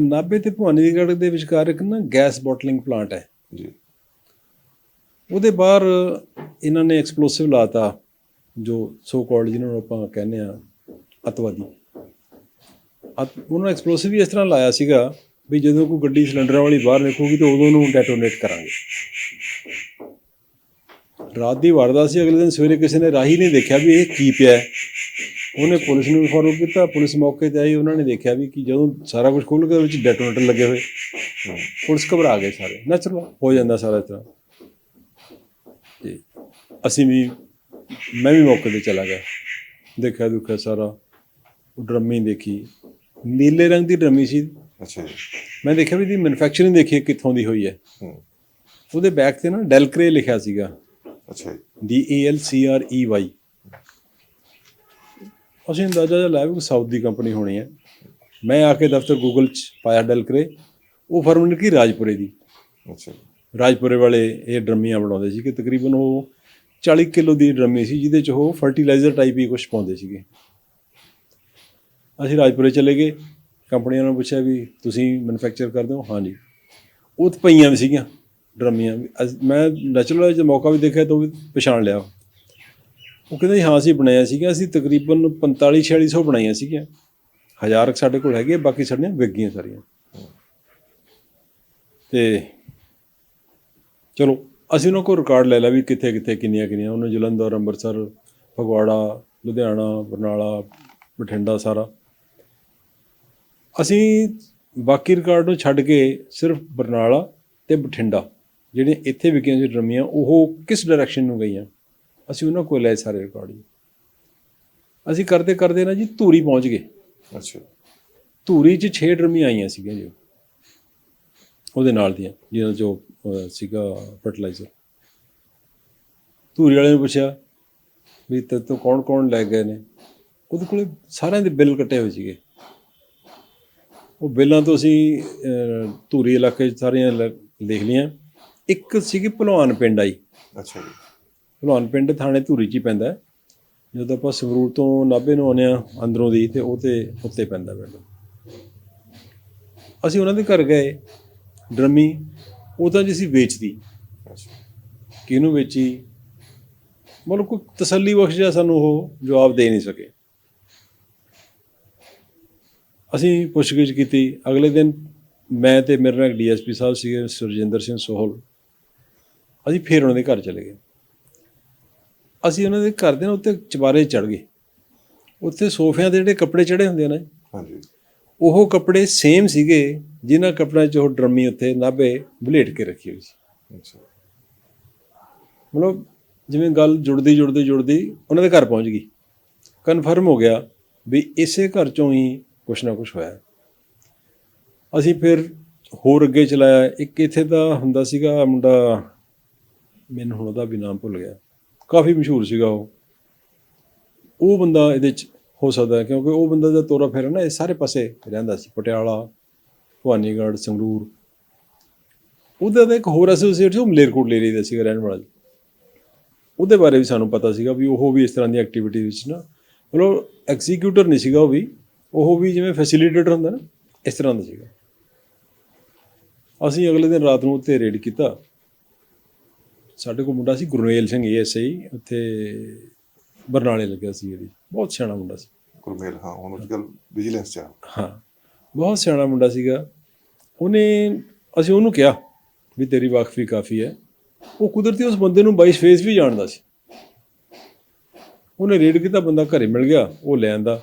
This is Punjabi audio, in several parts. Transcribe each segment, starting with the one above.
ਨਾਭੇ ਤੇ ਭਵਾਨੀਗੜ੍ਹ ਦੇ ਵਿਚਕਾਰ ਇੱਕ ਨਾ ਗੈਸ ਬੋਟਲਿੰਗ ਪਲਾਂਟ ਹੈ। ਜੀ। ਉਹਦੇ ਬਾਹਰ ਇਹਨਾਂ ਨੇ ਐਕਸਪਲੋਸਿਵ ਲਾਤਾ ਜੋ ਸੋ ਕਾਲਡ ਜਿਹਨਾਂ ਨੂੰ ਆਪਾਂ ਕਹਿੰਦੇ ਆ ਅਤਵਾਦੀ। ਅਤ- ਉਹਨਾਂ ਨੇ ਐਕਸਪਲੋਸਿਵ ਵੀ ਇਸ ਤਰ੍ਹਾਂ ਲਾਇਆ ਸੀਗਾ ਵੀ ਜਦੋਂ ਕੋਈ ਗੱਡੀ ਸਿਲੰਡਰਾਂ ਵਾਲੀ ਬਾਹਰ ਨਿਕਲੂਗੀ ਤੇ ਉਦੋਂ ਉਹਨੂੰ ਡੈਟੋਨੇਟ ਕਰਾਂਗੇ। ਰਾਤ ਦੀ ਵਾਰਦਾਤ ਸੀ ਅਗਲੇ ਦਿਨ ਸਵੇਰੇ ਕਿਸੇ ਨੇ ਰਾਹੀ ਨੇ ਦੇਖਿਆ ਵੀ ਇਹ ਕੀ ਪਿਆ ਹੈ। ਉਹਨੇ ਪੁਲਿਸ ਨੂੰ ਇਨਫੋਰਮ ਕੀਤਾ ਪੁਲਿਸ ਮੌਕੇ ਤੇ ਆਈ ਉਹਨਾਂ ਨੇ ਦੇਖਿਆ ਵੀ ਕਿ ਜਦੋਂ ਸਾਰਾ ਕੁਝ ਖੁੱਲ੍ਹ ਕੇ ਉਹਦੇ ਵਿੱਚ ਡੈਟੋਨੇਟਰ ਲੱਗੇ ਹੋਏ। ਪੁਲਿਸ ਘਬਰਾ ਗਏ ਸਾਰੇ। ਨੈਚੁਰਲ ਹੋ ਜਾਂਦਾ ਸਾਰਾ ਤਰ੍ਹਾਂ। ਤੇ ਅਸੀਂ ਵੀ ਮੈਂ ਵੀ ਮੌਕੇ ਤੇ ਚਲਾ ਗਿਆ। ਦੇਖਿਆ ਦੁੱਖਿਆ ਸਾਰਾ। ਉਹ ਡਰਮੀ ਦੇਖੀ। ਨੀਲੇ ਰੰਗ ਦੀ ਡਰਮੀ ਸੀ। ਅੱਛਾ ਜੀ। ਮੈਂ ਦੇਖਿਆ ਵੀ ਦੀ ਮੈਨੂਫੈਕਚਰਿੰਗ ਦੇਖੀ ਕਿੱਥੋਂ ਦੀ ਹੋਈ ਹੈ। ਹੂੰ। ਉਹਦੇ ਬੈਕ ਤੇ ਨਾ ਡੈਲਕਰੇ ਲਿਖਿਆ ਸੀਗਾ। ਅੱਛਾ ਜੀ। D A L C R E Y ਅਸੀਂ ਅੰਦਾਜ਼ਾ ਜਿਹਾ ਲਾਇਆ ਵੀ ਸਾਊਥ ਦੀ ਕੰਪਨੀ ਹੋਣੀ ਹੈ। ਮੈਂ ਆ ਕੇ ਦਫ਼ਤਰ ਗੂਗਲ 'ਚ ਪਾਇਆ ਡੈਲਕਰੇ ਉਹ ਫਰਮ ਨਿਕਲੀ ਰਾਜਪੁਰੇ ਦੀ। ਅੱਛਾ ਰਾਜਪੁਰੇ ਵਾਲੇ ਇਹ ਡਰਮੀਆਂ ਬਣਾਉਂਦੇ ਸੀ ਕਿ ਤਕਰੀਬਨ ਉਹ 40 ਕਿਲੋ ਦੀ ਡਰਮੀ ਸੀ ਜਿਹਦੇ 'ਚ ਉਹ ਫਰਟੀਲਾਈਜ਼ਰ ਟਾਈਪ ਹੀ ਕੁਝ ਪਾਉਂਦੇ ਸੀਗੇ। ਅਸੀਂ ਰਾਜਪੁਰੇ ਚਲੇ ਗਏ। ਕੰਪਨੀਆਂ ਨੂੰ ਪੁੱਛਿਆ ਵੀ ਤੁਸੀਂ ਮੈਨੂਫੈਕਚਰ ਕਰਦੇ ਹੋ? ਹਾਂਜੀ ਉਹ ਤਾਂ ਪਈਆਂ ਵੀ ਸੀਗੀਆਂ ਡਰਮੀਆਂ। ਮੈਂ ਨੈਚੁਰਲ ਜੇ ਮੌਕਾ ਵੀ ਦੇਖਿਆ ਤਾਂ ਉਹ ਵੀ ਪਛਾਣ ਲਿਆ। ਉਹ ਕਹਿੰਦੇ ਜੀ, ਹਾਂ, ਅਸੀਂ ਬਣਾਇਆ ਸੀਗਾ, ਅਸੀਂ ਤਕਰੀਬਨ 45 4600 ਬਣਾਈਆਂ ਸੀਗੀਆਂ। ਹਜ਼ਾਰ ਕੁ ਸਾਡੇ ਕੋਲ ਹੈਗੇ, ਬਾਕੀ ਸਾਡੀਆਂ ਵਿਕ ਗਈਆਂ ਸਾਰੀਆਂ। ਤੇ ਚਲੋ, ਅਸੀਂ ਉਹਨਾਂ ਕੋਲ ਰਿਕਾਰਡ ਲੈ ਲਿਆ ਵੀ ਕਿੱਥੇ ਕਿੱਥੇ, ਕਿੰਨੀਆਂ ਕਿੰਨੀਆਂ। ਉਹਨੇ ਜਲੰਧਰ, ਅੰਮ੍ਰਿਤਸਰ, ਫਗਵਾੜਾ, ਲੁਧਿਆਣਾ, ਬਰਨਾਲਾ, ਬਠਿੰਡਾ ਸਾਰਾ। ਅਸੀਂ ਬਾਕੀ ਰਿਕਾਰਡ ਨੂੰ ਛੱਡ ਕੇ ਸਿਰਫ ਬਰਨਾਲਾ ਤੇ ਬਠਿੰਡਾ, ਜਿਹੜੀਆਂ ਇੱਥੇ ਵਿਕੀਆਂ ਸੀ ਡਰਮੀਆਂ, ਉਹ ਕਿਸ ਡਾਇਰੈਕਸ਼ਨ ਨੂੰ ਗਈਆਂ? ਅਸੀਂ ਉਹਨਾਂ ਕੋਲ ਲੈ ਸਾਰੇ ਰਿਕਾਰਡ ਹੀ ਅਸੀਂ ਕਰਦੇ ਕਰਦੇ ਨਾ ਜੀ ਧੂਰੀ ਪਹੁੰਚ ਗਏ। ਅੱਛਾ। ਧੂਰੀ 'ਚ 6 ਡਰਮੀਆਂ ਆਈਆਂ ਸੀਗੀਆਂ ਜੀ। ਉਹਦੇ ਨਾਲ ਦੀਆਂ ਜਿਹਨਾਂ ਅਹ, ਸੀਗਾ ਫਰਟੀਲਾਈਜ਼ਰ ਧੂਰੀ ਵਾਲੇ ਨੂੰ ਪੁੱਛਿਆ ਵੀ ਤੇ ਤੋਂ ਕੌਣ ਕੌਣ ਲੈ ਗਏ ਨੇ? ਉਹਦੇ ਕੋਲੇ ਸਾਰਿਆਂ ਦੇ ਬਿੱਲ ਕੱਟੇ ਹੋਏ ਸੀਗੇ। ਉਹ ਬਿੱਲਾਂ ਤੋਂ ਅਸੀਂ ਧੂਰੀ ਇਲਾਕੇ 'ਚ ਸਾਰੀਆਂ ਲਿਖ ਲਈਆਂ। ਇੱਕ ਸੀਗੀ ਭਲਵਾਨ ਪਿੰਡ ਆਈ। ਅੱਛਾ ਜੀ। ਭਲਵਾਨ ਪਿੰਡ ਥਾਣੇ ਧੂਰੀ 'ਚ ਹੀ ਪੈਂਦਾ ਜਦੋਂ ਆਪਾਂ ਸੰਗਰੂਰ ਤੋਂ ਨਾਭੇ ਨੂੰ ਆਉਂਦੇ ਆ ਅੰਦਰੋਂ ਦੀ ਤੇ ਉਹ ਤੇ ਉੱਤੇ ਪੈਂਦਾ ਪਿੰਡ। ਅਸੀਂ ਉਹਨਾਂ ਦੇ ਘਰ ਗਏ, ਡਰਮੀ, ਉਹ ਤਾਂ ਜੀ ਅਸੀਂ ਵੇਚਦੀ ਕਿਹਨੂੰ ਵੇਚੀ? ਮਤਲਬ ਕੋਈ ਤਸੱਲੀ ਬਖਸ਼ ਜਿਹਾ ਸਾਨੂੰ ਉਹ ਜਵਾਬ ਦੇ ਨਹੀਂ ਸਕੇ। ਅਸੀਂ ਪੁੱਛਗਿੱਛ ਕੀਤੀ। ਅਗਲੇ ਦਿਨ ਮੈਂ ਤੇ ਮੇਰੇ ਨਾਲ ਡੀਐਸਪੀ ਸਾਹਿਬ ਸੀਗੇ, ਸੁਰਜਿੰਦਰ ਸਿੰਘ ਸੋਹਲ। ਅਸੀਂ ਫੇਰ ਉਹਨਾਂ ਦੇ ਘਰ ਚਲੇ ਗਏ। ਅਸੀਂ ਉਹਨਾਂ ਦੇ ਘਰ ਦੇ ਨਾ ਉੱਤੇ ਚਬਾਰੇ ਚੜ ਗਏ। ਉੱਥੇ ਸੋਫਿਆਂ ਦੇ ਜਿਹੜੇ ਕੱਪੜੇ ਚੜੇ ਹੁੰਦੇ ਨਾ ਹਾਂਜੀ। ਉਹ ਕੱਪੜੇ ਸੇਮ ਸੀਗੇ ਜਿਨ੍ਹਾਂ ਕੱਪੜਿਆਂ 'ਚ ਉਹ ਡਰਮੀ ਉੱਤੇ ਨਾਭੇ ਬਲੇਟ ਕੇ ਰੱਖੀ ਹੋਈ ਸੀ। ਅੱਛਾ। ਮਤਲਬ ਜਿਵੇਂ ਗੱਲ ਜੁੜਦੀ ਜੁੜਦੀ ਜੁੜਦੀ ਉਹਨਾਂ ਦੇ ਘਰ ਪਹੁੰਚ ਗਈ। ਕਨਫਰਮ ਹੋ ਗਿਆ ਵੀ ਇਸੇ ਘਰ ਚੋਂ ਹੀ ਕੁਛ ਨਾ ਕੁਛ ਹੋਇਆ। ਅਸੀਂ ਫਿਰ ਹੋਰ ਅੱਗੇ ਚਲਾਇਆ। ਇੱਕ ਇੱਥੇ ਦਾ ਹੁੰਦਾ ਸੀਗਾ ਮੁੰਡਾ ਮੈਨੂੰ ਹੁਣ ਉਹਦਾ ਵੀ ਨਾਮ ਭੁੱਲ ਗਿਆ। ਕਾਫੀ ਮਸ਼ਹੂਰ ਸੀਗਾ ਉਹ। ਉਹ ਬੰਦਾ ਇਹਦੇ ਚ ਹੋ ਸਕਦਾ ਕਿਉਂਕਿ ਉਹ ਬੰਦਾ ਦਾ ਤੋਰਾ ਫੇਰਾ ਨਾ, ਇਹ ਸਾਰੇ ਪਾਸੇ ਰਹਿੰਦਾ ਸੀ। ਪਟਿਆਲਾ, ਭਵਾਨੀਗੜ੍ਹ, ਸੰਗਰੂਰ। ਉਹਦਾ ਤਾਂ ਇੱਕ ਹੋਰ ਐਸੋਸੀਏਟ ਸੀ, ਉਹ ਮਲੇਰਕੋਟਲੇ ਏਰੀਏ ਦਾ ਸੀਗਾ ਰਹਿਣ ਵਾਲਾ। ਜੀ ਉਹਦੇ ਬਾਰੇ ਵੀ ਸਾਨੂੰ ਪਤਾ ਸੀਗਾ ਵੀ ਉਹ ਵੀ ਇਸ ਤਰ੍ਹਾਂ ਦੀ ਐਕਟੀਵਿਟੀ ਵਿੱਚ ਨਾ, ਮਤਲਬ ਐਗਜ਼ੀਕਿਊਟਰ ਨਹੀਂ ਸੀਗਾ ਉਹ ਵੀ। ਉਹ ਵੀ ਜਿਵੇਂ ਫੈਸਿਲਿਟੇਟਰ ਹੁੰਦਾ ਨਾ, ਇਸ ਤਰ੍ਹਾਂ ਦਾ ਸੀਗਾ। ਅਸੀਂ ਅਗਲੇ ਦਿਨ ਰਾਤ ਨੂੰ ਉੱਥੇ ਰੇਡ ਕੀਤਾ। ਸਾਡੇ ਕੋਲ ਮੁੰਡਾ ਸੀ ਗੁਰਨੇਲ ਸਿੰਘ ਏਐਸਆਈ ਉੱਥੇ ਬਰਨਾਲੇ ਲੱਗਿਆ ਸੀ ਇਹਦੀ ਬਹੁਤ ਸਿਆਣਾ ਮੁੰਡਾ ਸੀ। ਗੁਰਮੇਲ ਹਾਂ ਹੁਣ ਅੱਜ ਕੱਲ ਵਿਜੀਲੈਂਸ ਚ ਆ। ਹਾਂ ਬਹੁਤ ਸਿਆਣਾ ਮੁੰਡਾ ਸੀਗਾ। ਉਹਨੇ ਅਸੀਂ ਉਹਨੂੰ ਕਿਹਾ ਵੀ ਤੇਰੀ ਵਾਕਫੀ ਕਾਫੀ ਹੈ। ਉਹ ਕੁਦਰਤੀ ਉਸ ਬੰਦੇ ਨੂੰ ਬਾਈਸ ਫੇਸ ਵੀ ਜਾਣਦਾ ਸੀ। ਉਹਨੇ ਰੇਡ ਕੀਤਾ ਬੰਦਾ ਘਰੇ ਮਿਲ ਗਿਆ ਉਹ ਲੈ ਆਂਦਾ।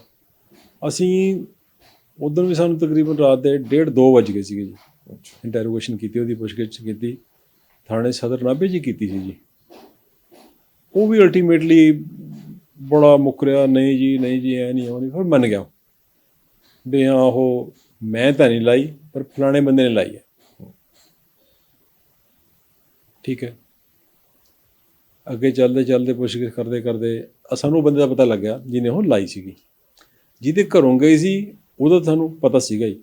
ਅਸੀਂ ਉਦੋਂ ਵੀ ਸਾਨੂੰ ਤਕਰੀਬਨ ਰਾਤ ਦੇ 1:30 2 ਵਜ ਗਏ ਸੀਗੇ ਜੀ। ਅੱਛਾ। ਇੰਟਰੋਗੇਸ਼ਨ ਕੀਤੀ ਉਹਦੀ ਪੁੱਛਗਿੱਛ ਕੀਤੀ। ਥਾਣੇ ਸਦਰ ਨਾਭੇ ਜੀ ਕੀਤੀ ਸੀ ਜੀ। ਉਹ ਵੀ ਅਲਟੀਮੇਟਲੀ ਬੜਾ ਮੁਕਰਿਆ ਨਹੀਂ ਜੀ ਨਹੀਂ ਜੀ ਐ ਨਹੀਂ ਉਹ ਨਹੀਂ ਫਿਰ ਮੰਨ ਗਿਆ ਵੀ ਹਾਂ ਉਹ ਮੈਂ ਤਾਂ ਨਹੀਂ ਲਾਈ ਪਰ ਫਲਾਣੇ ਬੰਦੇ ਨੇ ਲਾਈ ਹੈ। ਠੀਕ ਹੈ। ਅੱਗੇ ਚੱਲਦੇ ਚੱਲਦੇ ਪੁੱਛਗਿੱਛ ਕਰਦੇ ਕਰਦੇ ਸਾਨੂੰ ਉਹ ਬੰਦੇ ਦਾ ਪਤਾ ਲੱਗਿਆ ਜਿਹਨੇ ਉਹ ਲਾਈ ਸੀਗੀ। ਜਿਹਦੇ ਘਰੋਂ ਗਏ ਸੀ ਉਹਦਾ ਤੁਹਾਨੂੰ ਪਤਾ ਸੀਗਾ ਹੀ।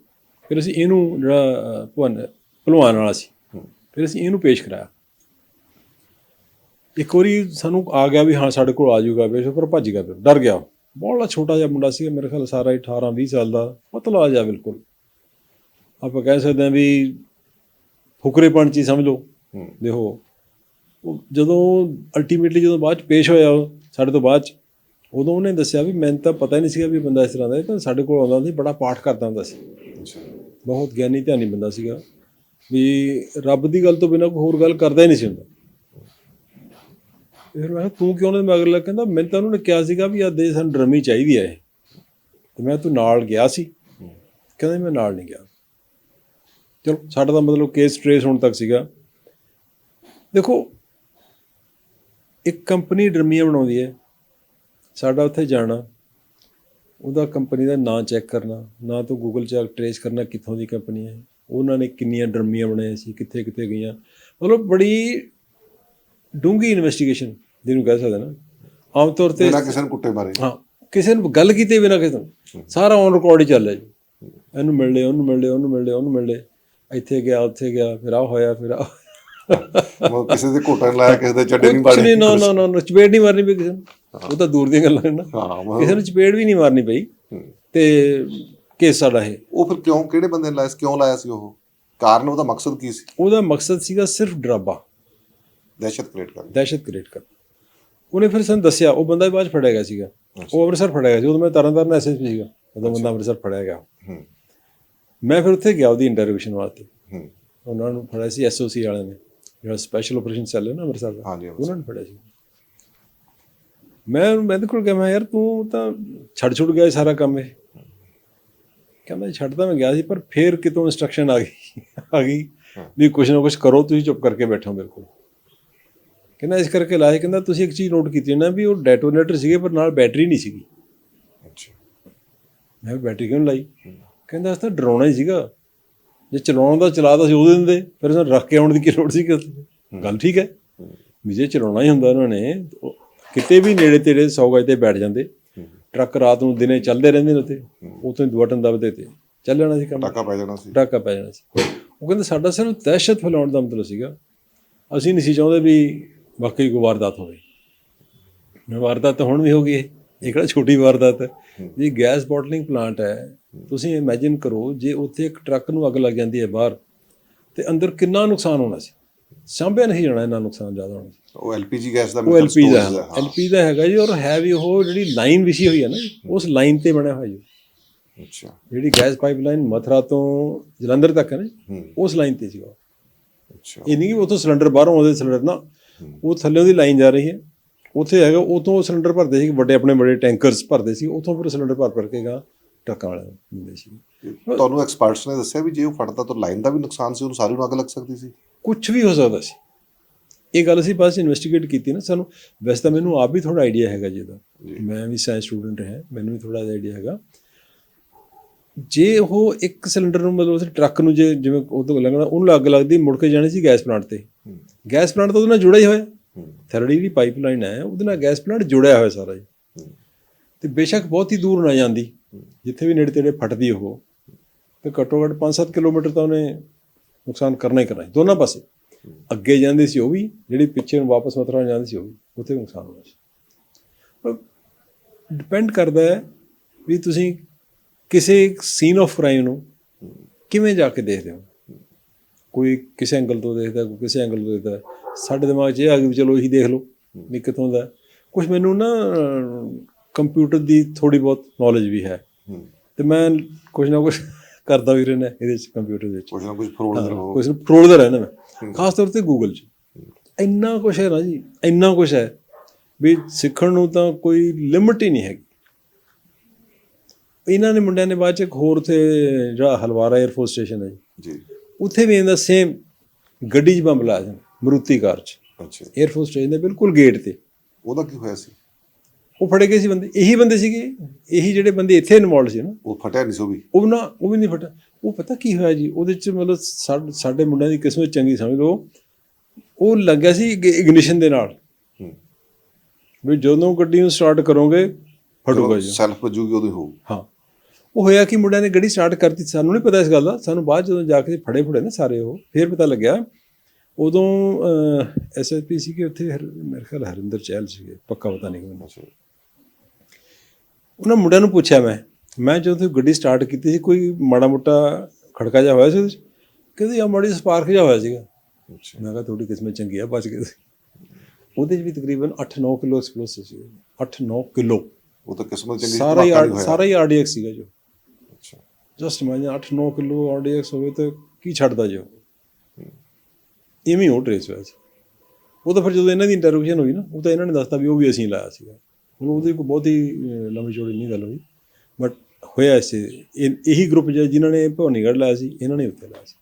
ਫਿਰ ਅਸੀਂ ਇਹਨੂੰ ਜਿਹੜਾ ਅ, ਭਵਨ ਭਲਵਾਨ ਵਾਲਾ ਸੀ। ਫਿਰ ਅਸੀਂ ਇਹਨੂੰ ਪੇਸ਼ ਕਰਾਇਆ। ਇੱਕ ਵਾਰੀ ਸਾਨੂੰ ਆ ਗਿਆ ਵੀ ਹਾਂ ਸਾਡੇ ਕੋਲ ਆ ਜਾਊਗਾ ਬੇਸ਼ੱਕ ਪਰ ਭੱਜ ਗਿਆ ਫਿਰ ਡਰ ਗਿਆ। ਬਹੁਤ ਛੋਟਾ ਜਿਹਾ ਮੁੰਡਾ ਸੀ ਮੇਰੇ ਖਿਆਲ ਸਾਰਾ ਹੀ 18 20 ਸਾਲ ਦਾ ਪਤਲਾ ਜਿਹਾ ਬਿਲਕੁਲ। ਆਪਾਂ ਕਹਿ ਸਕਦੇ ਹਾਂ ਵੀ ਫੁਕਰੇਪਣ ਚ ਹੀ ਸਮਝ ਲਓ। ਦੇਖੋ ਜਦੋਂ ਅਲਟੀਮੇਟਲੀ ਜਦੋਂ ਬਾਅਦ ਚ ਪੇਸ਼ ਹੋਇਆ ਸਾਡੇ ਤੋਂ ਬਾਅਦ ਚ ਉਦੋਂ ਉਹਨੇ ਦੱਸਿਆ ਵੀ ਮੈਨੂੰ ਤਾਂ ਪਤਾ ਹੀ ਨਹੀਂ ਸੀਗਾ ਵੀ ਬੰਦਾ ਇਸ ਤਰ੍ਹਾਂ ਦਾ ਹੈ ਤਾਂ ਸਾਡੇ ਕੋਲ ਆਉਂਦਾ ਸੀ ਬੜਾ ਪਾਠ ਕਰਦਾ ਹੁੰਦਾ ਸੀ। ਬਹੁਤ ਗਿਆਨੀ ਧਿਆਨੀ ਬੰਦਾ ਸੀਗਾ। ਵੀ ਰੱਬ ਦੀ ਗੱਲ ਤੋਂ ਬਿਨਾਂ ਕੋਈ ਹੋਰ ਗੱਲ ਕਰਦਾ ਹੀ ਨਹੀਂ ਸੀ ਹੁੰਦਾ। ਫਿਰ ਮੈਂ ਕਿਹਾ, ਤੂੰ ਕਿਉਂ ਉਹਨੇ ਮਗਰ ਲੱਗ? ਕਹਿੰਦਾ ਮੈਨੂੰ ਤਾਂ ਉਹਨਾਂ ਨੇ ਕਿਹਾ ਸੀਗਾ ਵੀ ਆ ਦੇ ਸਾਨੂੰ ਡਰਮੀ ਚਾਹੀਦੀ ਹੈ ਤੇ ਮੈਂ ਤੂੰ ਨਾਲ ਗਿਆ ਸੀ? ਕਹਿੰਦਾ ਮੈਂ ਨਾਲ ਨਹੀਂ ਗਿਆ। ਚਲੋ ਸਾਡਾ ਤਾਂ ਮਤਲਬ ਕੇਸ ਟ੍ਰੇਸ ਹੋਣ ਤੱਕ ਸੀਗਾ। ਦੇਖੋ ਇੱਕ ਕੰਪਨੀ ਡਰਮੀਆਂ ਬਣਾਉਂਦੀ ਹੈ। ਸਾਡਾ ਉੱਥੇ ਜਾਣਾ। ਉਹਦਾ ਕੰਪਨੀ ਦਾ ਨਾਂ ਚੈੱਕ ਕਰਨਾ। ਨਾ ਤੋਂ ਗੂਗਲ 'ਚ ਟ੍ਰੇਸ ਕਰਨਾ ਕਿੱਥੋਂ ਦੀ ਕੰਪਨੀ ਹੈ। ਉਹਨਾਂ ਨੇ ਕਿੰਨੀਆਂ ਡਰਮੀਆਂ ਬਣਾਈਆਂ ਸੀ ਕਿੱਥੇ ਕਿੱਥੇ ਗਈਆਂ। ਮਤਲਬ ਬੜੀ ਡੂੰਗੀ ਇਨਵੈਸਟੀਗੇਸ਼ਨ ਜਿਹਨੂੰ ਕਹਿ ਸਕਦੇ ਨਾ। ਆਮ ਤੌਰ ਤੇ ਬਿਨਾਂ ਕਿਸੇ ਨੂੰ ਕੁੱਟੇ ਮਾਰੇ। ਹਾਂ ਕਿਸੇ ਨੂੰ ਗੱਲ ਕੀਤੇ ਬਿਨਾਂ ਕਿਸੇ ਨੂੰ। ਸਾਰਾ ਔਨ ਰਿਕਾਰਡ ਹੀ ਚੱਲ ਰਿਹਾ ਜੀ। ਇਹਨੂੰ ਮਿਲ ਲਿਆ ਉਹਨੂੰ ਮਿਲ ਲਿਆ ਉਹਨੂੰ ਮਿਲ ਲਿਆ ਉਹਨੂੰ ਮਿਲ ਲਿਆ। ਇੱਥੇ ਗਿਆ ਉੱਥੇ ਗਿਆ ਫਿਰ ਆ ਹੋਇਆ ਫਿਰ ਆ ਮਤਲਬ ਕਿਸੇ ਦੇ ਘੋਟਾ ਨੀ ਲਾਇਆ ਕਿਸੇ ਦੇ ਚੱਡੇ ਨਹੀਂ ਬਾੜੇ ਨਹੀਂ ਨਾ ਨਾ ਨਾ। ਚਪੇੜ ਨਹੀਂ ਮਾਰਨੀ ਪਈ ਕਿਸੇ ਨੂੰ। ਉਹ ਤਾਂ ਦੂਰ ਦੀਆਂ ਗੱਲਾਂ ਨੇ ਨਾ। ਕਿਸੇ ਨੂੰ ਚਪੇੜ ਵੀ ਨਹੀਂ ਮਾਰਨੀ ਪਈ। ਤੇ ਕੇਸ ਸਾਡਾ ਇਹ ਉਹ ਫਿਰ ਕਿਉਂ ਕਿਹੜੇ ਬੰਦੇ ਨੇ ਲਾਇਆ ਸੀ ਕਿਉਂ ਲਾਇਆ ਸੀ ਉਹ? ਕਾਰਨ ਉਹਦਾ ਮਕਸਦ ਕੀ ਸੀ? ਉਹਦਾ ਮਕਸਦ ਸੀਗਾ ਸਿਰਫ ਡਰਾਬਾ ਦਹਿਸ਼ਤ ਕ੍ਰੀਏਟ ਕਰਨਾ। ਦਹਿਸ਼ਤ ਕ੍ਰੀਏਟ ਕਰਨਾ। ਉਹਨੇ ਫਿਰ ਸਾਨੂੰ ਦੱਸਿਆ ਉਹ ਬੰਦਾ ਬਾਅਦ 'ਚ ਫੜਿਆ ਗਿਆ ਸੀਗਾ। ਉਹ ਅੰਮ੍ਰਿਤਸਰ ਫੜਿਆ ਗਿਆ ਸੀ ਉਦੋਂ ਮੈਂ ਤਰਨਤਾਰਨ ਐਸਐਸਪੀ ਸੀਗਾ ਉਦੋਂ ਬੰਦਾ ਅੰਮ੍ਰਿਤਸਰ ਫੜਿਆ ਗਿਆ। ਹੂੰ। ਮੈਂ ਫਿਰ ਉੱਥੇ ਗਿਆ ਉਹਦੀ ਇੰਟਰਵਿਊਸ਼ਨ ਵਾਸਤੇ। ਹੂੰ। ਉਹਨਾਂ ਨੂੰ ਫੜਿਆ ਸੀ ਐਸਓਸੀ ਵਾਲਿਆਂ ਨੇ। ਜਿਹੜਾ ਸਪੈਸ਼ਲ ਆਪਰੇਸ਼ਨ ਸੈੱਲ ਹੈ ਨਾ ਅੰਮ੍ਰਿਤਸਰ ਦਾ। ਉਹਨਾਂ ਨੇ ਫੜਿਆ ਸੀ। ਮੈਂ ਮੈਂ ਕੋਲ ਗਿਆ ਮੈਂ ਯਾਰ ਤੂੰ ਤਾਂ ਛੱਡ ਛੁੱਟ ਗਿਆ ਸਾਰਾ ਕੰਮ ਇਹ। ਕਹਿੰਦਾ ਛੱਡ ਤਾਂ ਮੈਂ ਗਿਆ ਸੀ ਪਰ ਫੇਰ ਕਿਤੋਂ ਇਨਸਟਰਕਸ਼ਨ ਆ ਗਈ ਆ ਗਈ ਵੀ ਕੁਝ ਨਾ ਕੁਝ ਕਰੋ ਤੁਸੀਂ ਚੁੱਪ ਕਰਕੇ ਬੈਠੋ ਮੇਰੇ ਕੋਲ ਕਹਿੰਦਾ ਇਸ ਕਰਕੇ ਲਾਇਆ ਕਹਿੰਦਾ ਤੁਸੀਂ ਇੱਕ ਚੀਜ਼ ਨੋਟ ਕੀਤੀ ਨਾ ਵੀ ਉਹ ਡੈਟੋਨੇਟਰ ਸੀਗੇ ਪਰ ਨਾਲ ਬੈਟਰੀ ਨਹੀਂ ਸੀਗੀ। ਅੱਛਾ। ਮੈਂ ਬੈਟਰੀ ਕਿਉਂ ਲਾਈ? ਕਹਿੰਦਾ ਅਸ ਤਾਂ ਡਰਾਉਣਾ ਹੀ ਸੀਗਾ। ਜੇ ਚਲਾਉਣ ਦਾ ਚਲਾਦਾ ਸੀ ਉਹਦੇ ਦਿੰਦੇ ਫਿਰ ਸਾਨੂੰ ਰੱਖ ਕੇ ਆਉਣ ਦੀ ਕੀ ਲੋੜ ਸੀ ਗੱਲ ਠੀਕ ਹੈ। ਵੀ ਜੇ ਚਲਾਉਣਾ ਹੀ ਹੁੰਦਾ ਉਹਨਾਂ ਨੇ ਕਿਤੇ ਵੀ ਨੇੜੇ ਤੇੜੇ 100 ਗਜ ਤੇ ਬੈਠ ਜਾਂਦੇ। ਟਰੱਕ ਰਾਤ ਨੂੰ ਦਿਨੇ ਚੱਲਦੇ ਰਹਿੰਦੇ ਨੇ ਉੱਥੇ। ਉੱਥੇ ਬਟਨ ਦਬਦੇ ਤੇ। ਚੱਲ ਜਾਣਾ ਸੀ ਕੰਮ। ਟਾਕਾ ਪੈ ਜਾਣਾ ਸੀ। ਡਾਕਾ ਪੈ ਜਾਣਾ ਸੀ। ਉਹ ਕਹਿੰਦੇ ਸਾਡਾ ਸਿਰਫ ਦਹਿਸ਼ਤ ਫੈਲਾਉਣ ਦਾ ਮਤਲਬ ਸੀਗਾ। ਅਸੀਂ ਨਹੀਂ ਸੀ ਚਾਹੁੰਦੇ ਵੀ ਵਾਕਈ ਕੋਈ ਵਾਰਦਾਤ ਹੋਵੇ। ਵਾਰਦਾਤ ਹੁਣ ਵੀ ਹੋ ਗਈ ਹੈ। ਇਹ ਕਿਹੜਾ ਛੋਟੀ ਵਾਰਦਾਤ ਹੈ? ਜੀ ਗੈਸ ਬੋਟਲਿੰਗ ਪਲਾਂਟ ਹੈ। ਤੁਸੀਂ ਇਮੇਜਿਨ ਕਰੋ ਜੇ ਉੱਥੇ ਇੱਕ ਟਰੱਕ ਨੂੰ ਅੱਗ ਲੱਗ ਜਾਂਦੀ ਹੈ ਬਾਹਰ ਤੇ ਅੰਦਰ ਕਿੰਨਾ ਨੁਕਸਾਨ ਹੋਣਾ ਸੀ? ਸਾਂਭਿਆ ਨਹੀਂ ਜਾਣਾ ਇੰਨਾ ਨੁਕਸਾਨ ਜ਼ਿਆਦਾ ਹੋਣਾ। ਉਹ ਐਲਪੀਜੀ ਗੈਸ ਦਾ ਉਹ ਐਲਪੀ ਦਾ। ਐਲਪੀ ਦਾ ਹੈਗਾ ਜੀ ਔਰ ਹੈ ਵੀ ਉਹ ਜਿਹੜੀ ਲਾਈਨ ਵਿਛੀ ਹੋਈ ਹੈ ਨਾ ਉਸ ਲਾਈਨ ਤੇ ਬਣਿਆ ਹੋਇਆ ਜੀ। ਅੱਛਾ। ਜਿਹੜੀ ਗੈਸ ਪਾਈਪਲਾਈਨ ਮਥਰਾ ਤੋਂ ਜਲੰਧਰ ਤੱਕ ਹੈ ਨਾ ਉਸ ਲਾਈਨ ਤੇ ਸੀਗਾ। ਉਹ। ਅੱਛਾ। ਇਹ ਨਹੀਂ ਕਿ ਉੱਥੋਂ ਸਿਲੰਡਰ ਬਾਹਰੋਂ ਆਉਂਦੇ ਸਿਲੰਡਰ ਨਾ ਉਹ ਥੱਲੇ ਉਹਦੀ ਲਾਈਨ ਜਾ ਰਹੀ ਹੈ। ਉੱਥੇ ਹੈਗਾ ਉਤੋਂ ਸਿਲੰਡਰ ਭਰਦੇ ਸੀ ਵੱਡੇ ਆਪਣੇ ਬੜੇ ਟੈਂਕਰਸ ਭਰਦੇ ਸੀ ਉੱਥੋਂ ਫਿਰ ਸਿਲੰਡਰ ਭਰ ਭਰ ਕੇ ਗਾ ਟਰੱਕਾਂ ਵਾਲੇ ਹੁੰਦੇ ਸੀ। ਤੁਹਾਨੂੰ ਐਕਸਪਰਟਸ ਨੇ ਦੱਸਿਆ ਵੀ ਜੇ ਉਹ ਫਟਦਾ ਤਾਂ ਲਾਈਨ ਦਾ ਵੀ ਨੁਕਸਾਨ ਸੀ ਉਹਨੂੰ ਸਾਰੀ ਨੂੰ ਅੱਗ ਲੱਗ ਸਕਦੀ ਸੀ। ਕੁਝ ਵੀ ਹੋ ਸਕਦਾ ਸੀ। ਇਹ ਗੱਲ ਅਸੀਂ ਬਸ ਇਨਵੈਸਟੀਗੇਟ ਕੀਤੀ ਨਾ ਸਾਨੂੰ ਵੈਸੇ ਤਾਂ ਮੈਨੂੰ ਆਪ ਵੀ ਥੋੜਾ ਆਈਡੀਆ ਹੈਗਾ ਜੀ ਇਹਦਾ। ਮੈਂ ਵੀ ਸਾਇੰਸ ਸਟੂਡੈਂਟ ਹਾਂ ਮੈਨੂੰ ਵੀ ਥੋੜਾ ਜਿਹਾ ਆਈਡੀਆ ਹੈਗਾ। ਜੇ ਉਹ ਇੱਕ ਸਿਲੰਡਰ ਨੂੰ ਮਤਲਬ ਉਸ ਟਰੱਕ ਨੂੰ ਜੇ ਜਿਵੇਂ ਉਹ ਤੋਂ ਲੱਗਣਾ ਉਹਨੂੰ ਅੱਗ ਲੱਗਦੀ ਮੁੜ ਕੇ ਜਾਣੀ ਸੀ ਗੈਸ ਪਲਾਂਟ ਤੇ। ਗੈਸ ਪਲਾਂਟ ਤਾਂ ਉਹਦੇ ਨਾਲ ਜੁੜਿਆ ਹੀ ਹੋਇਆ। ਥਰੜੀ ਦੀ ਪਾਈਪਲਾਈਨ ਹੈ ਉਹਦੇ ਨਾਲ ਗੈਸ ਪਲਾਂਟ ਜੁੜਿਆ ਹੋਇਆ ਸਾਰਾ ਜੀ ਤੇ ਬੇਸ਼ੱਕ ਬਹੁਤ ਹੀ ਦੂਰ ਨਾ ਜਾਂਦੀ ਜਿੱਥੇ ਵੀ ਨੇੜੇ ਤੇੜੇ ਫਟਦੀ ਉਹ। ਤੇ ਘੱਟੋ ਘੱਟ 5-7 ਕਿਲੋਮੀਟਰ ਤਾਂ ਉਹਨੇ ਨੁਕਸਾਨ ਕਰਨਾ ਹੀ ਕਰਨਾ ਸੀ, ਦੋਨਾਂ ਪਾਸੇ। ਅੱਗੇ ਜਾਂਦੀ ਸੀ ਉਹ ਵੀ ਜਿਹੜੀ ਪਿੱਛੇ ਨੂੰ ਵਾਪਸ ਮਥੁਰਾ ਜਾਂਦੀ ਸੀ ਉਹ ਵੀ। ਉੱਥੇ ਨੁਕਸਾਨ ਹੋਣਾ ਸੀ। ਡਿਪੈਂਡ ਕਰਦਾ ਹੈ ਵੀ ਤੁਸੀਂ ਕਿਸੇ ਸੀਨ ਆਫ ਕ੍ਰਾਈਮ ਨੂੰ ਕਿਵੇਂ ਜਾ ਕੇ ਦੇਖਦੇ ਹੋ? ਕੋਈ ਕਿਸੇ ਐਂਗਲ ਤੋਂ ਦੇਖਦਾ ਕੋਈ ਕਿਸੇ ਐਂਗਲ ਤੋਂ ਦੇਖਦਾ। ਸਾਡੇ ਦਿਮਾਗ 'ਚ ਇਹ ਆ ਗਿਆ ਵੀ ਚਲੋ ਇਹੀ ਦੇਖ ਲਓ ਵੀ ਕਿੱਥੋਂ ਦਾ ਕੁਝ ਮੈਨੂੰ ਨਾ ਕੰਪਿਊਟਰ ਦੀ ਥੋੜੀ ਬਹੁਤ ਨੌਲੇਜ ਵੀ ਹੂੰ। ਤੇ ਮੈਂ ਕੁਝ ਨਾ ਕੁਝ ਕਰਦਾ ਵੀ ਰਹਿਣਾ ਇਹਦੇ 'ਚ ਕੰਪਿਊਟਰ ਦੇ ਵਿੱਚ। ਕੁਝ ਨਾ ਕੁਝ ਫਰੋਲਦੇ ਰਹੋ। ਕੁਝ ਨੂੰ ਫਰੋਲਦਾ ਰਹਿਣਾ ਮੈਂ। ਖਾਸ ਤੌਰ ਤੇ ਗੂਗਲ 'ਚ। ਇੰਨਾ ਕੁਝ ਹੈ ਨਾ ਜੀ ਇੰਨਾ ਕੁਝ ਹੈ ਵੀ ਸਿੱਖਣ ਨੂੰ ਤਾਂ ਕੋਈ ਲਿਮਟ ਹੀ ਨਹੀਂ ਹੈਗੀ। ਇਹਨਾਂ ਨੇ ਮੁੰਡਿਆਂ ਨੇ ਬਾਅਦ ਚ ਇੱਕ ਹੋਰ ਉੱਥੇ ਜਿਹੜਾ ਹਲਵਾਰਾ 에ਅਰਫੋਰਸ ਸਟੇਸ਼ਨ ਹੈ ਜੀ। ਉੱਥੇ ਵੀ ਇਹਦਾ ਸੇਮ ਗੱਡੀ 'ਚ ਬੰਬ ਲਾਇਆ ਮਰੂਤੀ ਕਾਰ 'ਚ। ਅੱਛਾ। 에ਅਰਫੋਰਸ ਸਟੇਸ਼ਨ ਦੇ ਬਿਲਕੁਲ ਗੇਟ ਤੇ। ਉਹਦਾ ਕੀ ਹੋਇਆ ਸੀ? ਉਹ ਫੜੇ ਗਏ ਸੀ ਬੰਦੇ ਇਹੀ ਬੰਦੇ ਸੀਗੇ? ਇਹੀ ਜਿਹੜੇ ਬੰਦੇ ਇੱਥੇ ਇਨਵੋਲਡ ਸੀ ਨਾ? ਉਹ ਫਟਿਆ ਨਹੀਂ ਸੋ ਵੀ। ਉਹ ਨਾ ਉਹ ਵੀ ਨਹੀਂ ਫਟਾ ਉਹ ਪਤਾ ਕੀ ਹੋਇਆ ਜੀ ਉਹਦੇ ਚ ਮਤਲਬ ਸਾਡੇ ਮੁੰਡਿਆਂ ਦੀ ਕਿਸਮਤ ਚੰਗੀ ਸਮਝ ਲਓ। ਉਹ ਲੱਗਿਆ ਸੀ ਇਗਨੀਸ਼ਨ ਦੇ ਨਾਲ। ਹੂੰ। ਵੀ ਜਦੋਂ ਗੱਡੀ ਨੂੰ ਸਟਾਰਟ ਕਰੋਗੇ ਫਟੂਗਾ ਜੀ। ਸੈਲਫ ਵਜੂਗੀ ਉਹਦੀ ਹੋਊ। ਹਾਂ। ਉਹ ਹੋਇਆ ਕਿ ਮੁੰਡਿਆਂ ਨੇ ਗੱਡੀ ਸਟਾਰਟ ਕਰਤੀ ਸਾਨੂੰ ਨਹੀਂ ਪਤਾ ਇਸ ਗੱਲ ਦਾ। ਸਾਨੂੰ ਬਾਅਦ ਜਦੋਂ ਜਾ ਕੇ ਫੜੇ ਫੜੇ ਨਾ ਸਾਰੇ ਉਹ ਫਿਰ ਪਤਾ ਲੱਗਿਆ। ਉਦੋਂ ਐਸਐਸਪੀ ਸੀ ਕਿ ਉੱਥੇ ਮੇਰੇ ਖਿਆਲ ਹਰਿੰਦਰ ਚਹਿਲ ਸੀਗੇ ਪੱਕਾ ਪਤਾ ਨਹੀਂ ਮੈਨੂੰ ਉਹਨਾਂ ਮੁੰਡਿਆਂ ਨੂੰ ਪੁੱਛਿਆ ਮੈਂ ਮੈਂ ਜਦੋਂ ਤੁਸੀਂ ਗੱਡੀ ਸਟਾਰਟ ਕੀਤੀ ਸੀ ਕੋਈ ਮਾੜਾ ਮੋਟਾ ਖੜਕਾ ਜਿਹਾ ਹੋਇਆ ਸੀ ਉਹਦੇ 'ਚ? ਕਹਿੰਦੇ ਆ ਮਾੜੀ ਸਪਾਰਕ ਜਿਹਾ ਹੋਇਆ ਸੀਗਾ। ਮੈਂ ਕਿਹਾ ਤੁਹਾਡੀ ਕਿਸਮਤ ਚੰਗੀ ਆ ਬਚ ਗਏ। ਉਹਦੇ 'ਚ ਵੀ ਤਕਰੀਬਨ 8-9 ਕਿਲੋ ਐਕਸਪਲੋਸਿਵ ਸੀ। 8-9 ਕਿਲੋ। ਉਹ ਤਾਂ ਕਿਸਮਤ ਚੰਗੀ ਸਾਰਾ ਹੀ। ਸਾਰਾ ਹੀ ਆਰਡੀਐਕਸ ਸੀਗਾ ਜੋ। ਅੱਛਾ। ਜਸਟ ਇਮੇਜਿਨ 8-9 ਕਿਲੋ ਆਰਡੀਐਕਸ ਹੋਵੇ ਤਾਂ ਕੀ ਛੱਡਦਾ ਜੋ? ਇਵੇਂ ਉਹ ਟ੍ਰੇਸ ਹੋਇਆ ਸੀ। ਉਹ ਤਾਂ ਫਿਰ ਜਦੋਂ ਇਹਨਾਂ ਦੀ ਇੰਟਰੋਗੇਸ਼ਨ ਹੋਈ ਨਾ ਉਹ ਤਾਂ ਇਹਨਾਂ ਨੇ ਦੱਸਤਾ ਵੀ ਉਹ ਵੀ ਅਸੀਂ ਲਾਇਆ ਸੀਗਾ। ਹੁਣ ਉਹਦੀ ਕੋਈ ਬਹੁਤੀ ਅਹ, ਲੰਬੀ ਚੌੜੀ ਨਹੀਂ ਗੱਲ ਹੋਈ। ਬਟ ਹੋਇਆ ਇਸੇ ਇਹ- ਇਹੀ ਗਰੁੱਪ ਜਿਨ੍ਹਾਂ ਨੇ ਭਵਾਨੀਗੜ੍ਹ ਲਾਇਆ ਸੀ ਇਹਨਾਂ ਨੇ ਉੱਥੇ ਲਾਇਆ ਸੀ।